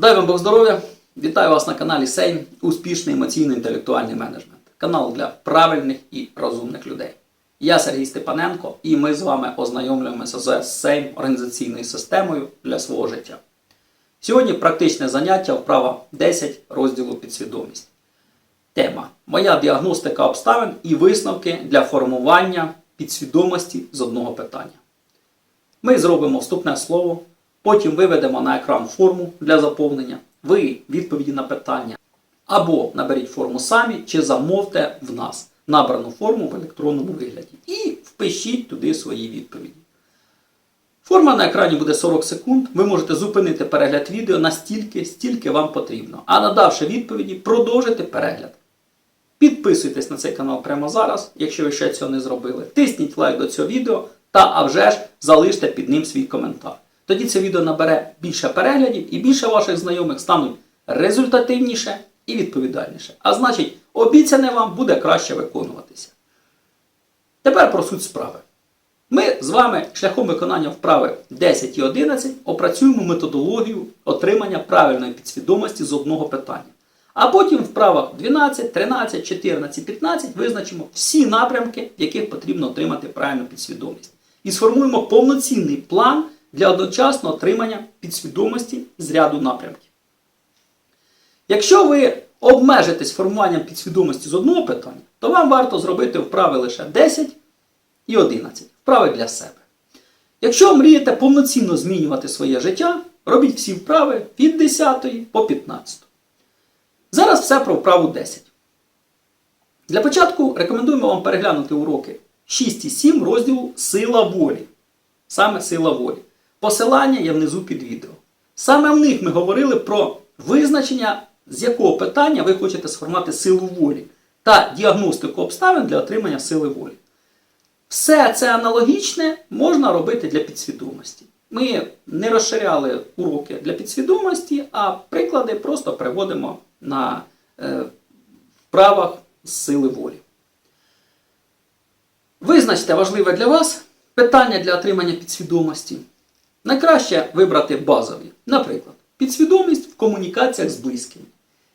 Дай вам Бог здоров'я! Вітаю вас на каналі Сейм Успішний емоційно-інтелектуальний менеджмент. Канал для правильних і розумних людей. Я Сергій Степаненко і ми з вами ознайомлюємося з Сейм організаційною системою для свого життя. Сьогодні практичне заняття вправа 10 розділу підсвідомість. Тема Моя діагностика обставин і висновки для формування підсвідомості з одного питання. Ми зробимо вступне слово, потім виведемо на екран форму для заповнення, ви відповіді на питання. Або наберіть форму самі, чи замовте в нас набрану форму в електронному вигляді. І впишіть туди свої відповіді. Форма на екрані буде 40 секунд. Ви можете зупинити перегляд відео настільки, стільки вам потрібно. А надавши відповіді, продовжити перегляд. Підписуйтесь на цей канал прямо зараз, якщо ви ще цього не зробили. Тисніть лайк до цього відео та а вже ж залиште під ним свій коментар. Тоді це відео набере більше переглядів і більше ваших знайомих стануть результативніше і відповідальніше. А значить, обіцяне вам буде краще виконуватися. Тепер про суть справи. Ми з вами шляхом виконання вправи 10 і 11 опрацюємо методологію отримання правильної підсвідомості з одного питання. А потім вправах 12, 13, 14, 15 визначимо всі напрямки, в яких потрібно отримати правильну підсвідомість. І сформуємо повноцінний план для одночасного отримання підсвідомості з ряду напрямків. Якщо ви обмежитесь формуванням підсвідомості з одного питання, то вам варто зробити вправи лише 10 і 11. Вправи для себе. Якщо мрієте повноцінно змінювати своє життя, робіть всі вправи від 10 по 15. Зараз все про вправу 10. Для початку рекомендуємо вам переглянути уроки 6 і 7 розділу Сила волі. Саме сила волі. Посилання є внизу під відео. Саме в них ми говорили про визначення, з якого питання ви хочете сформувати силу волі та діагностику обставин для отримання сили волі. Все це аналогічне можна робити для підсвідомості. Ми не розширяли уроки для підсвідомості, а приклади просто приводимо на е, вправах з сили волі. Визначте важливе для вас питання для отримання підсвідомості. Найкраще вибрати базові. Наприклад, підсвідомість в комунікаціях з близькими.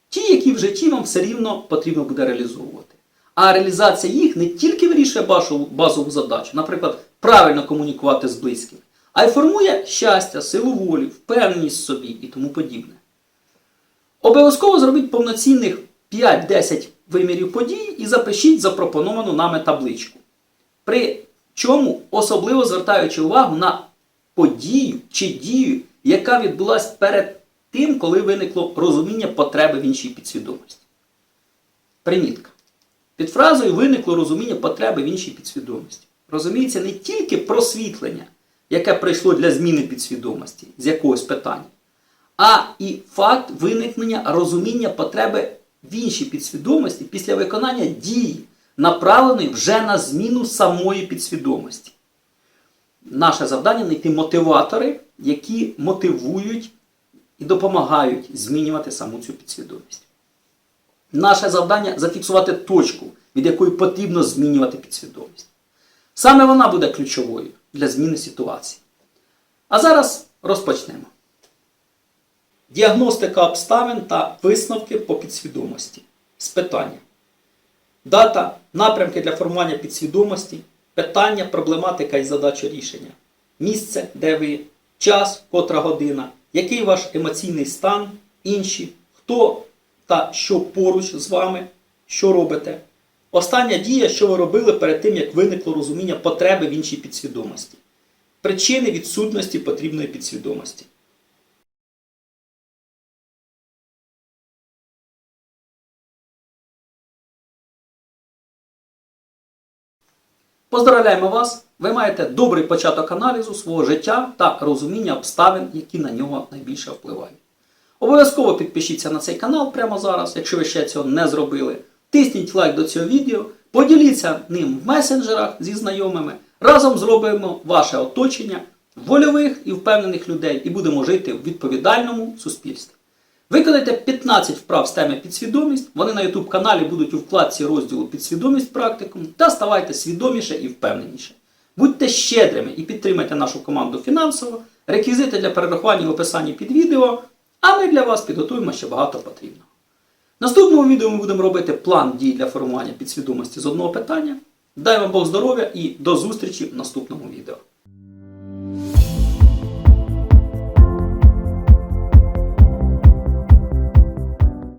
Ті, які в житті вам все рівно потрібно буде реалізовувати. А реалізація їх не тільки вирішує вашу базову задачу, наприклад, правильно комунікувати з близькими, а й формує щастя, силу волі, впевненість в собі і тому подібне. Обов'язково зробіть повноцінних 5-10 вимірів подій і запишіть запропоновану нами табличку. При чому особливо звертаючи увагу на подію чи дію, яка відбулася перед тим, коли виникло розуміння потреби в іншій підсвідомості. Примітка. Під фразою виникло розуміння потреби в іншій підсвідомості. Розуміється не тільки просвітлення, яке прийшло для зміни підсвідомості з якогось питання, а і факт виникнення розуміння потреби в іншій підсвідомості після виконання дії, направленої вже на зміну самої підсвідомості. Наше завдання знайти мотиватори, які мотивують і допомагають змінювати саму цю підсвідомість. Наше завдання зафіксувати точку, від якої потрібно змінювати підсвідомість. Саме вона буде ключовою для зміни ситуації. А зараз розпочнемо. Діагностика обставин та висновки по підсвідомості. З питання. Дата, напрямки для формування підсвідомості, питання, проблематика і задача рішення. Місце, де ви, час, котра година, який ваш емоційний стан, інші, хто та що поруч з вами, що робите. Остання дія, що ви робили перед тим, як виникло розуміння потреби в іншій підсвідомості. Причини відсутності потрібної підсвідомості. Поздравляємо вас! Ви маєте добрий початок аналізу свого життя та розуміння обставин, які на нього найбільше впливають. Обов'язково підпишіться на цей канал прямо зараз, якщо ви ще цього не зробили. Тисніть лайк до цього відео, поділіться ним в месенджерах зі знайомими. Разом зробимо ваше оточення вольових і впевнених людей і будемо жити в відповідальному суспільстві. Виконайте 15 вправ з теми підсвідомість. Вони на YouTube каналі будуть у вкладці розділу Підсвідомість практикум та ставайте свідоміше і впевненіше. Будьте щедрими і підтримайте нашу команду фінансово. Реквізити для перерахування в описанні під відео. А ми для вас підготуємо ще багато потрібного. Наступному відео ми будемо робити план дій для формування підсвідомості з одного питання. Дай вам Бог здоров'я і до зустрічі в наступному відео.